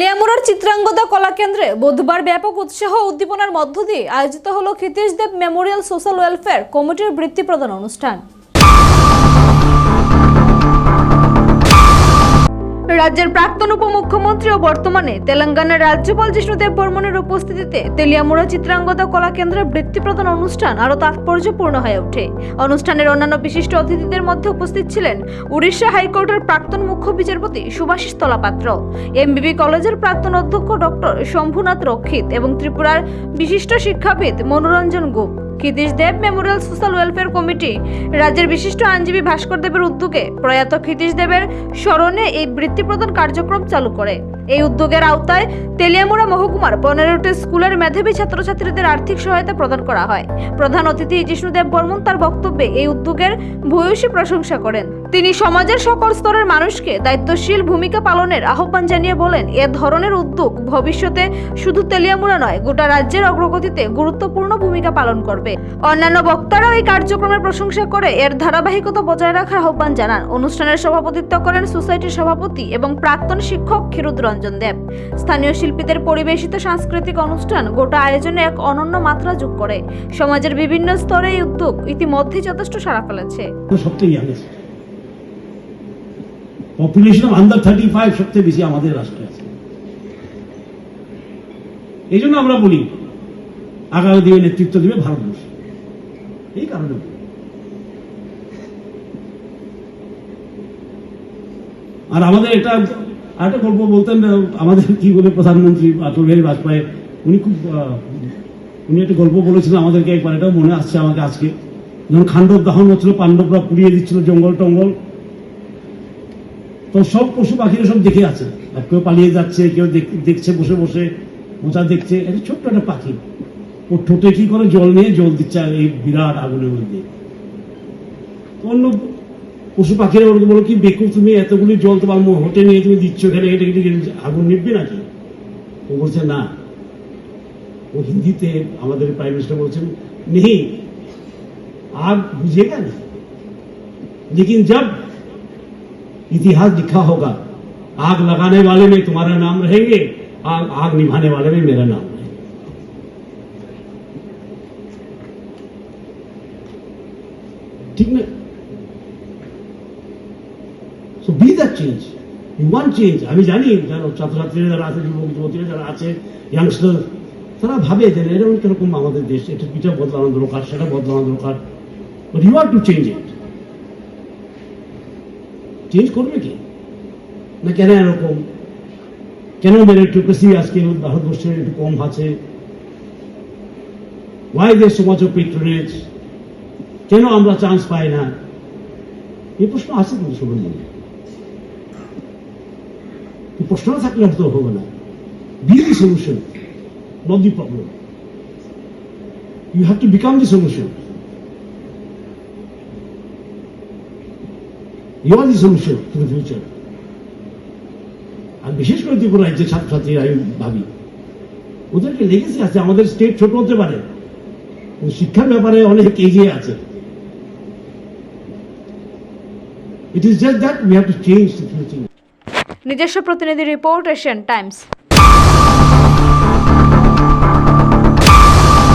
তেলিয়ামুড়ার চিত্রাঙ্গদা কলাকেন্দ্রে বুধবার ব্যাপক উৎসাহ উদ্দীপনার মধ্য দিয়ে আয়োজিত হল Kshitish Deb memorial social welfare কমিটির বৃত্তি প্রদান অনুষ্ঠান। রাজ্যের প্রাক্তন উপমুখ্যমন্ত্রী ও বর্তমানে তেলেঙ্গানার রাজ্যপাল জিষ্ণুদেব বর্মনের উপস্থিতিতে তেলিয়ামুড়া চিত্রাঙ্গদা কলা কেন্দ্রের বৃত্তি প্রদান অনুষ্ঠান আরও তাৎপর্যপূর্ণ হয়ে ওঠে। অনুষ্ঠানের অন্যান্য বিশিষ্ট অতিথিদের মধ্যে উপস্থিত ছিলেন উড়িষ্যা হাইকোর্টের প্রাক্তন মুখ্য বিচারপতি সুভাষিস তলাপাত্র, এমবিবি কলেজের প্রাক্তন অধ্যক্ষ ডক্টর শম্ভুনাথ রক্ষিত এবং ত্রিপুরার বিশিষ্ট শিক্ষাবিদ Manoranjan গুপ Kshitish Deb memorial social welfare committee রাজ্যের বিশিষ্ট আইনজীবী ভাস্কর দেবের উদ্যোগে প্রয়াত ক্ষিতীশ দেবের স্মরণে এই বৃত্তি প্রদান কার্যক্রম চালু করে। এই উদ্যোগের আওতায় তেলিয়ামুড়া মহকুমার পনেরোটি স্কুলের মেধাবী ছাত্রছাত্রীদের আর্থিক সহায়তা প্রদান করা হয়। প্রধান অতিথি জিষ্ণুদেব বর্মন তার বক্তব্যে এই উদ্যোগের ভূয়সী প্রশংসা করেন। তিনি সমাজের সকল স্তরের মানুষকে দায়িত্বশীল ভূমিকা পালনের আহ্বান জানিয়ে বলেন, এ ধরনের উদ্যোগ ভবিষ্যতে শুধু তেলিয়ামুড়া নয়, গোটা রাজ্যের অগ্রগতিতে গুরুত্বপূর্ণ ভূমিকা পালন করবে। অন্যান্য বক্তারাও এই কার্যক্রমের প্রশংসা করে এর ধারাবাহিকতা বজায় রাখার আহ্বান জানান। অনুষ্ঠানের সভাপতিত্ব করেন সোসাইটির সভাপতি এবং প্রাক্তন শিক্ষক ক্ষীরোদ রঞ্জন দেব। স্থানীয় শিল্পীদের পরিবেশিত সাংস্কৃতিক অনুষ্ঠান গোটা আয়োজনে এক অনন্য মাত্রা যোগ করে। সমাজের বিভিন্ন স্তরে এই উদ্যোগ ইতিমধ্যে যথেষ্ট সাড়া ফেলেছে। Population of under thirty five সবথেকে বেশি আমাদের রাষ্ট্রে আছে। এই জন্য আমরা বলি, আগামী দিনে নেতৃত্ব দেবে ভারতবর্ষ। এই কারণে আর আমাদের এটা আরেকটা গল্প বলতেন, আমাদের কি বলে প্রধানমন্ত্রী অটল বিহারী বাজপেয়ী উনি খুব উনি একটা গল্প বলেছিলেন আমাদেরকে একবার, এটাও মনে আসছে আমাকে আজকে। যখন খান্ডব দহন হচ্ছিল পাণ্ডবরা পুড়িয়ে দিচ্ছিল জঙ্গল টঙ্গল তো সব পশু পাখিরা সব দেখে আছে। আর কেউ পালিয়ে যাচ্ছে, কেউ দেখছে, বসে বসে, মোচা দেখছে। একটা ছোট্ট একটা পাখি। ও ঠোঁটে কি করে জল নিয়ে জল দিচ্ছে এই বিরাট আগুনের মধ্যে। অন্য পশু পাখিরা ওরকম বলো কি বেকু তুমি এতগুলি জল তোমার হোটে নিয়ে তুমি দিচ্ছ এখানে হেঁটে কিন্তু আগুন নিববে নাকি? ও বলছে, না। ও হিন্দিতে আমাদের প্রাইম মিনিস্টার বলছেন, নেই। আগ বুঝে গেল। লেকিন যাব इतिहास लिखा होगा आग लगाने वाले में तुम्हारा नाम रहेंगे आग आग निभाने वाले में मेरा नाम रहेगा ठीक ना so be that change you want change আমি জানি যারা ছাত্রছাত্রীরা যারা আছে যুবক যুবতীরা যারা আছে ইয়াংস্টার তারা ভাবে যে এরকম কিরকম আমাদের দেশ এটা পিঠা বদলানো দরকার সেটা বদলানো দরকার but you are to change it change করবে কি? না কেন এরকম? কেন মেরিটোক্রেসি আজকে ভারতবর্ষে একটু কম আছে? ওয়াই দের সমাজ পেট্রোনেজ কেন আমরা চান্স পাই না? এই প্রশ্ন আছে কিন্তু সবার মনে। এই প্রশ্নটা থাকলে তো হবে না। Be the solution not the problem. You have to become the solution. You are the solution to the future. আর বিশেষ করে ত্রিপুরা রাজ্যের ছাত্রছাত্রীরা আমি ভাবি ওদেরকে লেগেছে আছে, আমাদের স্টেট ছোট হতে পারে শিক্ষার ব্যাপারে অনেক এগিয়ে আছে। It is just that we have to change the future নিজস্ব প্রতিনিধি রিপোর্ট এশিয়ান টাইমস।